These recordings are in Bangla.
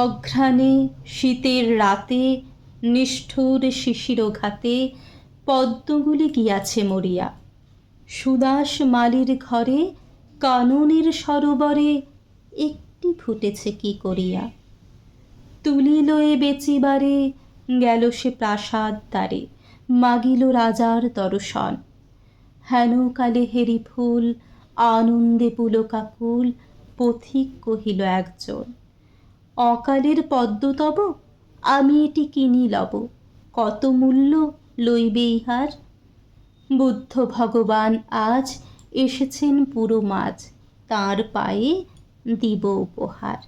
অঘ্রাণে, শীতের রাতে, নিষ্ঠুর শিশির ঘাতে পদ্মগুলি গিয়াছে মরিয়া। সুদাস মালির ঘরে, কাননের সরোবরে একটি ফুটেছে কি করিয়া। তুলিল এ বেচিবারে গেল সে প্রাসাদ দ্বারে, মাগিল রাজার দর্শন। হেন কালে হেরি ফুল আনন্দে পুলকাকুল, পথিক কহিল একজন অকালের পদ্ম তব, আমি এটি কিনি লব। কত মূল্য লইবে ইহার? বুদ্ধ ভগবান আজ এসেছেন পুরো মাছ তাঁর পায়ে দিব উপহার।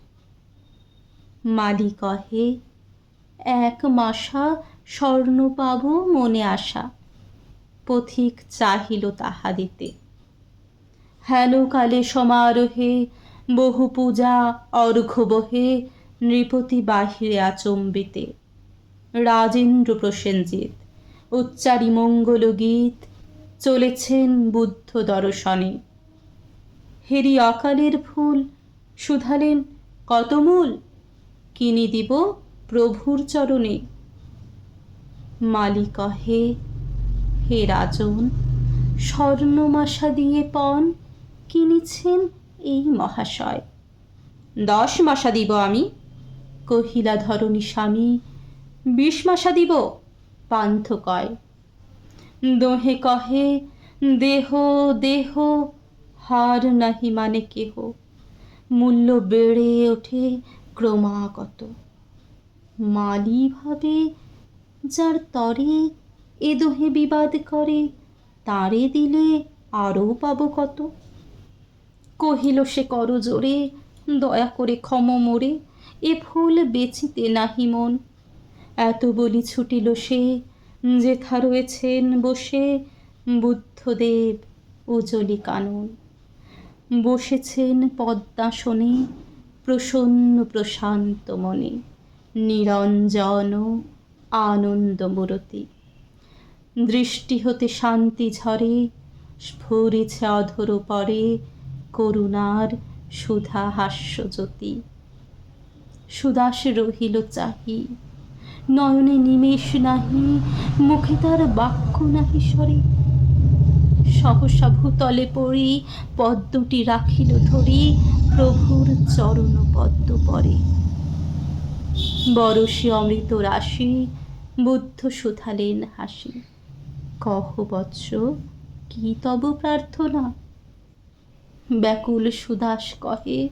মালি কহে এক মাসা স্বর্ণ পাব মনে আশা, পথিক চাহিল তাহা দিতে। হেন কালে সমারোহে, বহু পূজা অর্ঘ্য বহে নৃপতি বাহিরে আচম্বিতে। রাজেন্দ্র প্রসেনজিৎ, উচ্চারি মঙ্গল গীত চলেছেন বুদ্ধ দর্শনে। হেরি অকালের ফুল শুধালেন কত মূল কিনি দিব প্রভুর চরণে। মালি কহে, হে রাজন স্বর্ণমাশা দিয়ে পণ কিনেছেন এই মহাশয়। দশ মাসা দিব আমি। কহিলা, ধরণী স্বামী বিশ মাসা দিব? পান্থ কয়, দোহে কহে, দেহ দেহ, হার নাহি মানে কেহ, মূল্য বেড়ে ওঠে ক্রমাগত। মালি ভাবে যার তরে এ দোহে বিবাদ করে, তারে দিলে আরও পাব কত? কহিল সে কর জোরে দয়া করে ক্ষম মোরে এ ফুল বেচিতে নাহি মন। এত বলি ছুটিল সে, যেথা রয়েছেন বসে বুদ্ধদেব উজলি কানন। বসেছেন পদ্মাসনে প্রসন্ন প্রশান্ত মনে, নিরঞ্জন আনন্দমূরতি। দৃষ্টি হতে শান্তি ঝরে স্ফুরিছে অধর পরে করুণার সুধা হাস্যজ্যোতি সুদাস রহিল চাহি। নয়নে নিমেষ নাহি, মুখে তার বাক্য নাহি সরে। সহসা ভূতলে পড়ি পদ্মটি রাখিল ধরি, প্রভুর চরণ পদ্ম পরে। বরসে অমৃত রাশি, বুদ্ধ শুধালেন হাসি। কহ বৎস, কি তব প্রার্থনা? ব্যাকুল সুদাস কহে,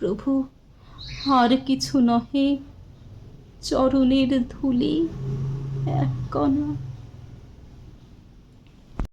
প্রভু আর কিছু নহে চরণের ধুলি এক কণা।